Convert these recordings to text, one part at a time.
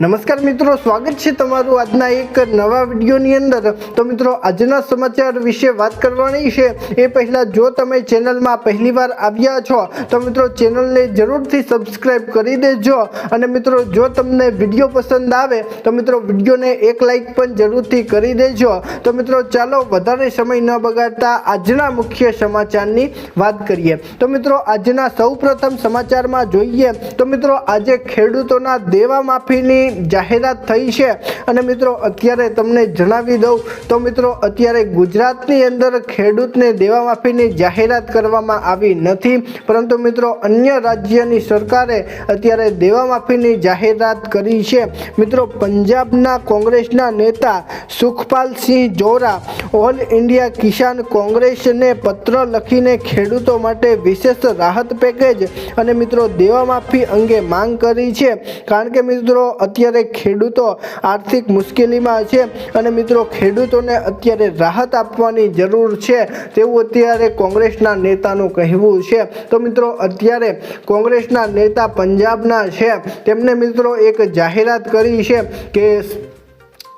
નમસ્કાર મિત્રો, સ્વાગત છે તમારું આજના એક નવા વિડીયોની અંદર. તો મિત્રો, આજના સમાચાર વિશે વાત કરવાની છે. એ પહેલાં જો તમે ચેનલમાં પહેલીવાર આવ્યા છો, તો મિત્રો ચેનલને જરૂરથી સબસ્ક્રાઈબ કરી દેજો. અને મિત્રો, જો તમને વીડિયો પસંદ આવે, તો મિત્રો વિડીયોને એક લાઈક પણ જરૂરથી કરી દેજો. તો મિત્રો, ચાલો વધારે સમય ન બગાડતા આજના મુખ્ય સમાચારની વાત કરીએ. તો મિત્રો, આજના સૌપ્રથમ સમાચારમાં જોઈએ, તો મિત્રો, આજે ખેડૂતોના દેવા માફીની જાહેરાત થઈ છે. અને મિત્રો, અત્યારે તમને જણાવી દઉં, તો મિત્રો, અત્યારે ગુજરાતની અંદર ખેડૂતને દેવા માફીની જાહેરાત કરવામાં આવી નથી. પરંતુ મિત્રો, અન્ય રાજ્યની સરકારે અત્યારે દેવા માફીની જાહેરાત કરી છે. મિત્રો, પંજાબના કોંગ્રેસના નેતા સુખપાલસિંહ જોરા ઓલ ઇન્ડિયા કિસાન કોંગ્રેસને પત્ર લખીને ખેડૂતો માટે વિશેષ રાહત પેકેજ અને મિત્રો, દેવા માફી અંગે માંગ કરી છે. કારણ કે મિત્રો, અત્યારે ખેડૂતો આર્થિક મુશ્કેલીમાં છે અને મિત્રો ખેડૂતોને અત્યારે રાહત આપવાની જરૂર છે તેવું અત્યારે કોંગ્રેસના નેતાનું કહેવું છે. તો મિત્રો અત્યારે કોંગ્રેસના નેતા પંજાબના છે. તેમણે મિત્રો એક જાહેરાત કરી છે કે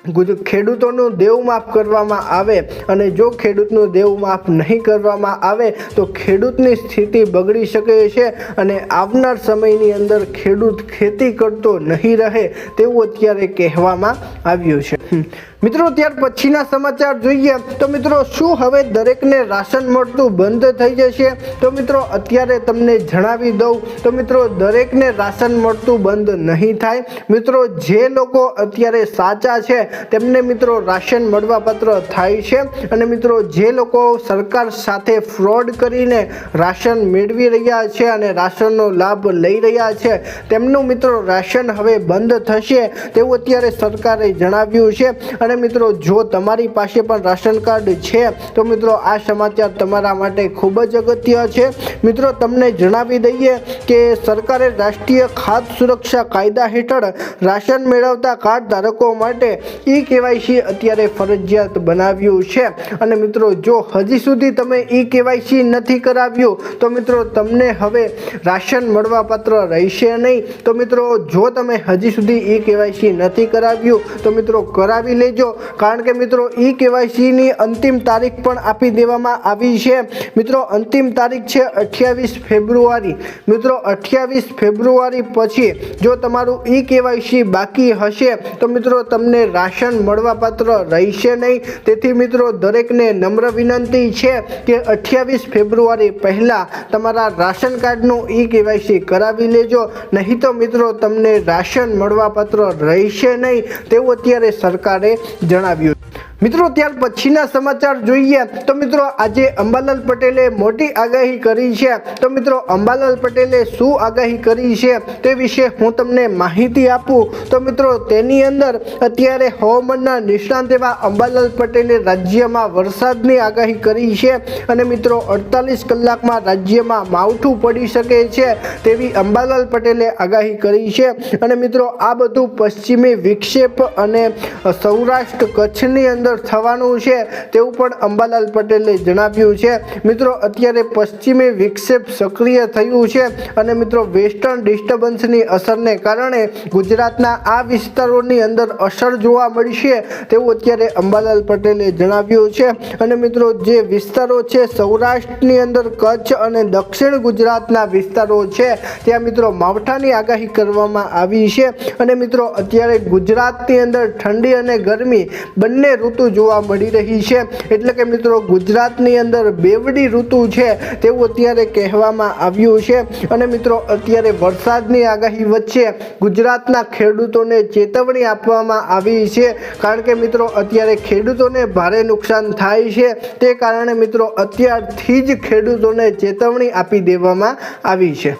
ખેડૂતોનું દેવ માફ કરવામાં આવે અને જો ખેડૂતનું દેવ માફ નહીં કરવામાં આવે, તો ખેડૂતની સ્થિતિ બગડી શકે છે અને આવનાર સમયની અંદર ખેડૂત ખેતી કરતો નહીં રહે તેવું અત્યારે કહેવામાં આવ્યું છે. મિત્રો, ત્યાર પછીના સમાચાર જોઈએ તો મિત્રો, શું હવે દરેકને રાશન મળતું બંધ થઈ જશે? તો મિત્રો, અત્યારે તમને જણાવી દઉં. તો મિત્રો, દરેકને રાશન મળતું બંધ નહીં થાય. મિત્રો, જે લોકો અત્યારે સાચા છે, તેમને મિત્રો રાશન મળવાપાત્ર થાય છે. અને મિત્રો, જે લોકો સરકાર સાથે ફ્રોડ કરીને રાશન મેળવી રહ્યા છે અને રાશનનો લાભ લઈ રહ્યા છે, તેમનું મિત્રો રાશન હવે બંધ થશે તેવું અત્યારે સરકારે જણાવ્યું છે. અને મિત્રો, જો તમારી પાસે પણ રાશન કાર્ડ છે, તો મિત્રો, આ સમાચાર તમારા માટે ખૂબ જ અગત્ય છે. મિત્રો, તમને જણાવી દઈએ કે સરકારે રાષ્ટ્રીય ખાદ્ય સુરક્ષા કાયદા હેઠળ રાશન મેળવતા કાર્ડ ધારકો માટે ઈ કેવાયસી અત્યારે ફરજિયાત બનાવ્યું છે. અને મિત્રો, જો હજી સુધી તમે ઈ કેવાયસી નથી કરાવ્યું, તો મિત્રો, તમને હવે રાશન મળવાપાત્ર રહેશે નહીં. તો મિત્રો, જો તમે હજી સુધી ઈ કેવાયસી નથી કરાવ્યું, તો મિત્રો, કરાવી લેજો. કારણ કે મિત્રો, ઈ કેવાયસીની અંતિમ તારીખ પણ આપી દેવામાં આવી છે. મિત્રો, અંતિમ તારીખ છે અઠ્યાવીસ ફેબ્રુઆરી. મિત્રો, અઠ્યાવીસ ફેબ્રુઆરી પછી જો તમારું ઈ કેવાયસી બાકી હશે, તો મિત્રો તમને રાશન મળવાપાત્ર રહેશે નહીં. તેથી મિત્રો, દરેકને નમ્ર વિનંતી છે કે અઠ્યાવીસ ફેબ્રુઆરી પહેલાં તમારા રાશન કાર્ડનું ઈ કેવાયસી કરાવી લેજો. નહીં તો મિત્રો, તમને રાશન મળવાપાત્ર રહેશે નહીં. તેવું અત્યારે સરકારે જણાવ્યું મિત્રો, ત્યાર પછીના સમાચાર જોઈએ તો મિત્રો, આજે અંબાલાલ પટેલે મોટી આગાહી કરી છે. તો મિત્રો, અંબાલાલ પટેલે શું આગાહી કરી છે તે વિશે હું તમને માહિતી આપું. તો મિત્રો, તેની અંદર અત્યારે હવામાનના નિષ્ણાંત એવા અંબાલાલ પટેલે રાજ્યમાં વરસાદની આગાહી કરી છે અને મિત્રો, અડતાલીસ કલાકમાં રાજ્યમાં માવઠું પડી શકે છે તેવી અંબાલાલ પટેલે આગાહી કરી છે. અને મિત્રો, આ બધું પશ્ચિમી વિક્ષેપ અને સૌરાષ્ટ્ર કચ્છની અંદર થવાનું છે તેવું પણ અંબાલાલ પટેલે જણાવ્યું છે. મિત્રો, અત્યારે પશ્ચિમી વિક્ષેપ સક્રિય થયું છે અને મિત્રો, વેસ્ટર્ન ડિસ્ટર્બન્સની અસરને કારણે ગુજરાતના આ વિસ્તારોની અંદર અસર જોવા મળશે તેવું અત્યારે અંબાલાલ પટેલે જણાવ્યું છે. અને મિત્રો, જે વિસ્તારો છે, સૌરાષ્ટ્રની અંદર કચ્છ અને દક્ષિણ ગુજરાતના વિસ્તારો છે, ત્યાં મિત્રો, માવઠાની આગાહી કરવામાં આવી છે. અને મિત્રો, અત્યારે ગુજરાતની અંદર ઠંડી અને ગરમી બંને ઋતુ જોવા મળી રહી છે. એટલે કે મિત્રો, ગુજરાતની અંદર બેવડી ઋતુ છે તેવું અત્યારે કહેવામાં આવ્યું છે. અને મિત્રો, અત્યારે વરસાદની આગાહી વચ્ચે ગુજરાતના ખેડૂતોને ચેતવણી આપવામાં આવી છે. કારણ કે મિત્રો, અત્યારે ખેડૂતોને ભારે નુકસાન થાય છે. તે કારણે મિત્રો, અત્યારથી જ ખેડૂતોને ચેતવણી આપી દેવામાં આવી છે.